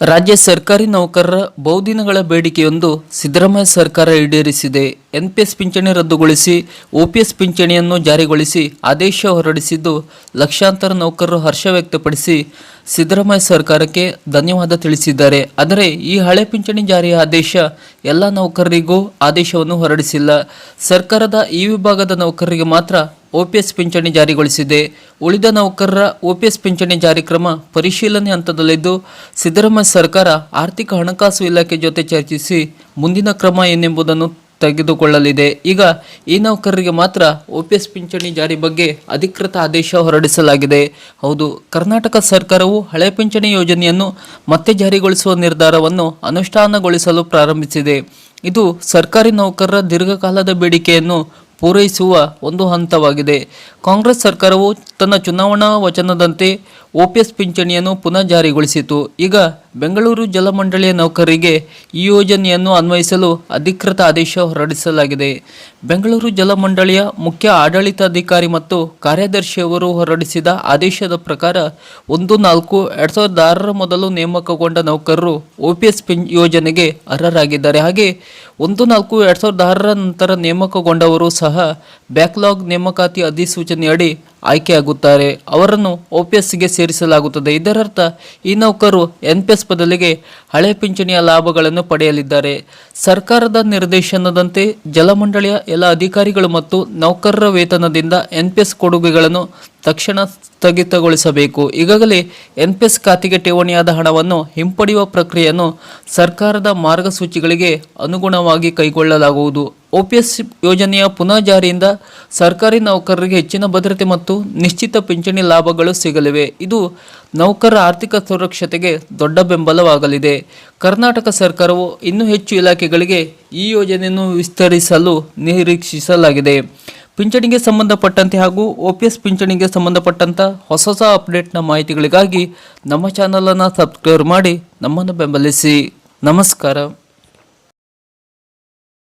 ರಾಜ್ಯ ಸರ್ಕಾರಿ ನೌಕರರ ಬಹುದಿನಗಳ ಬೇಡಿಕೆಯೊಂದು ಸಿದ್ದರಾಮಯ್ಯ ಸರ್ಕಾರ ಈಡೇರಿಸಿದೆ. ಎನ್ಪಿಎಸ್ ಪಿಂಚಣಿ ರದ್ದುಗೊಳಿಸಿ ಓಪಿಎಸ್ ಪಿಂಚಣಿಯನ್ನು ಜಾರಿಗೊಳಿಸಿ ಆದೇಶ ಹೊರಡಿಸಿದ್ದು ಲಕ್ಷಾಂತರ ನೌಕರರು ಹರ್ಷ ವ್ಯಕ್ತಪಡಿಸಿ ಸಿದ್ದರಾಮಯ್ಯ ಸರ್ಕಾರಕ್ಕೆ ಧನ್ಯವಾದ ತಿಳಿಸಿದ್ದಾರೆ. ಆದರೆ ಈ ಹಳೆ ಪಿಂಚಣಿ ಜಾರಿಯ ಆದೇಶ ಎಲ್ಲ ನೌಕರರಿಗೂ ಆದೇಶವನ್ನು ಹೊರಡಿಸಿಲ್ಲ. ಸರ್ಕಾರದ ಈ ವಿಭಾಗದ ನೌಕರರಿಗೆ ಮಾತ್ರ ಒಪಿಎಸ್ ಪಿಂಚಣಿ ಜಾರಿಗೊಳಿಸಿದೆ. ಉಳಿದ ನೌಕರರ ಒಪಿಎಸ್ ಪಿಂಚಣಿ ಜಾರಿ ಕ್ರಮ ಪರಿಶೀಲನೆ ಹಂತದಲ್ಲಿದ್ದು, ಸಿದ್ದರಾಮಯ್ಯ ಸರ್ಕಾರ ಆರ್ಥಿಕ ಹಣಕಾಸು ಇಲಾಖೆ ಜೊತೆ ಚರ್ಚಿಸಿ ಮುಂದಿನ ಕ್ರಮ ಏನೆಂಬುದನ್ನು ತೆಗೆದುಕೊಳ್ಳಲಿದೆ. ಈಗ ಈ ನೌಕರರಿಗೆ ಮಾತ್ರ ಒಪಿಎಸ್ ಪಿಂಚಣಿ ಜಾರಿ ಬಗ್ಗೆ ಅಧಿಕೃತ ಆದೇಶ ಹೊರಡಿಸಲಾಗಿದೆ. ಹೌದು, ಕರ್ನಾಟಕ ಸರ್ಕಾರವು ಹಳೆ ಪಿಂಚಣಿ ಯೋಜನೆಯನ್ನು ಮತ್ತೆ ಜಾರಿಗೊಳಿಸುವ ನಿರ್ಧಾರವನ್ನು ಅನುಷ್ಠಾನಗೊಳಿಸಲು ಪ್ರಾರಂಭಿಸಿದೆ. ಇದು ಸರ್ಕಾರಿ ನೌಕರರ ದೀರ್ಘಕಾಲದ ಬೇಡಿಕೆಯನ್ನು ಪೂರೈಸುವ ಒಂದು ಹಂತವಾಗಿದೆ. ಕಾಂಗ್ರೆಸ್ ಸರ್ಕಾರವು ತನ್ನ ಚುನಾವಣಾ ವಚನದಂತೆ ಒಪಿಎಸ್ ಪಿಂಚಣಿಯನ್ನು ಪುನಃ ಜಾರಿಗೊಳಿಸಿತು. ಈಗ ಬೆಂಗಳೂರು ಜಲಮಂಡಳಿಯ ನೌಕರರಿಗೆ ಈ ಯೋಜನೆಯನ್ನು ಅನ್ವಯಿಸಲು ಅಧಿಕೃತ ಆದೇಶ ಹೊರಡಿಸಲಾಗಿದೆ. ಬೆಂಗಳೂರು ಜಲಮಂಡಳಿಯ ಮುಖ್ಯ ಆಡಳಿತಾಧಿಕಾರಿ ಮತ್ತು ಕಾರ್ಯದರ್ಶಿಯವರು ಹೊರಡಿಸಿದ ಆದೇಶದ ಪ್ರಕಾರ ಒಂದು ನಾಲ್ಕು ಎರಡ್ ಸಾವಿರದ ಆರರ ಮೊದಲು ನೇಮಕಗೊಂಡ ನೌಕರರು ಓಪಿಎಸ್ ಪಿಂ ಯೋಜನೆಗೆ ಅರ್ಹರಾಗಿದ್ದಾರೆ. ಹಾಗೆ ಒಂದು ನಾಲ್ಕು ಎರಡ್ ಸಾವಿರದ ಆರರ ನಂತರ ನೇಮಕಗೊಂಡವರು ಸಹ ಬ್ಯಾಕ್ಲಾಗ್ ನೇಮಕಾತಿ ಅಧಿಸೂಚನೆಯಡಿ ಆಯ್ಕೆಯಾಗುತ್ತಾರೆ. ಅವರನ್ನು ಒಪಿಎಸ್ಗೆ ಸೇರಿಸಲಾಗುತ್ತದೆ. ಇದರರ್ಥ, ಈ ನೌಕರರು ಎನ್ಪಿಎಸ್ ಬದಲಿಗೆ ಹಳೆ ಪಿಂಚಣಿಯ ಲಾಭಗಳನ್ನು ಪಡೆಯಲಿದ್ದಾರೆ. ಸರ್ಕಾರದ ನಿರ್ದೇಶನದಂತೆ ಜಲಮಂಡಳಿಯ ಎಲ್ಲ ಅಧಿಕಾರಿಗಳು ಮತ್ತು ನೌಕರರ ವೇತನದಿಂದ ಎನ್ಪಿಎಸ್ ಕೊಡುಗೆಗಳನ್ನು ತಕ್ಷಣ ಸ್ಥಗಿತಗೊಳಿಸಬೇಕು. ಈಗಾಗಲೇ ಎನ್ಪಿಎಸ್ ಖಾತೆಗೆ ಠೇವಣಿಯಾದ ಹಣವನ್ನು ಹಿಂಪಡೆಯುವ ಪ್ರಕ್ರಿಯೆಯನ್ನು ಸರ್ಕಾರದ ಮಾರ್ಗಸೂಚಿಗಳಿಗೆ ಅನುಗುಣವಾಗಿ ಕೈಗೊಳ್ಳಲಾಗುವುದು. ಒಪಿಎಸ್ ಯೋಜನೆಯ ಪುನಃ ಜಾರಿಯಿಂದ ಸರ್ಕಾರಿ ನೌಕರರಿಗೆ ಹೆಚ್ಚಿನ ಭದ್ರತೆ ಮತ್ತು ನಿಶ್ಚಿತ ಪಿಂಚಣಿ ಲಾಭಗಳು ಸಿಗಲಿವೆ. ಇದು ನೌಕರರ ಆರ್ಥಿಕ ಸುರಕ್ಷತೆಗೆ ದೊಡ್ಡ ಬೆಂಬಲವಾಗಲಿದೆ. ಕರ್ನಾಟಕ ಸರ್ಕಾರವು ಇನ್ನೂ ಹೆಚ್ಚು ಇಲಾಖೆಗಳಿಗೆ ಈ ಯೋಜನೆಯನ್ನು ವಿಸ್ತರಿಸಲು ನಿರೀಕ್ಷಿಸಲಾಗಿದೆ. ಪಿಂಚಣಿಗೆ ಸಂಬಂಧಪಟ್ಟಂತೆ ಹಾಗೂ ಒಪಿಎಸ್ ಪಿಂಚಣಿಗೆ ಸಂಬಂಧಪಟ್ಟಂಥ ಹೊಸ ಹೊಸ ಅಪ್ಡೇಟ್ನ ಮಾಹಿತಿಗಳಿಗಾಗಿ ನಮ್ಮ ಚಾನಲನ್ನು ಸಬ್ಸ್ಕ್ರೈಬ್ ಮಾಡಿ ನಮ್ಮನ್ನು ಬೆಂಬಲಿಸಿ. ನಮಸ್ಕಾರ.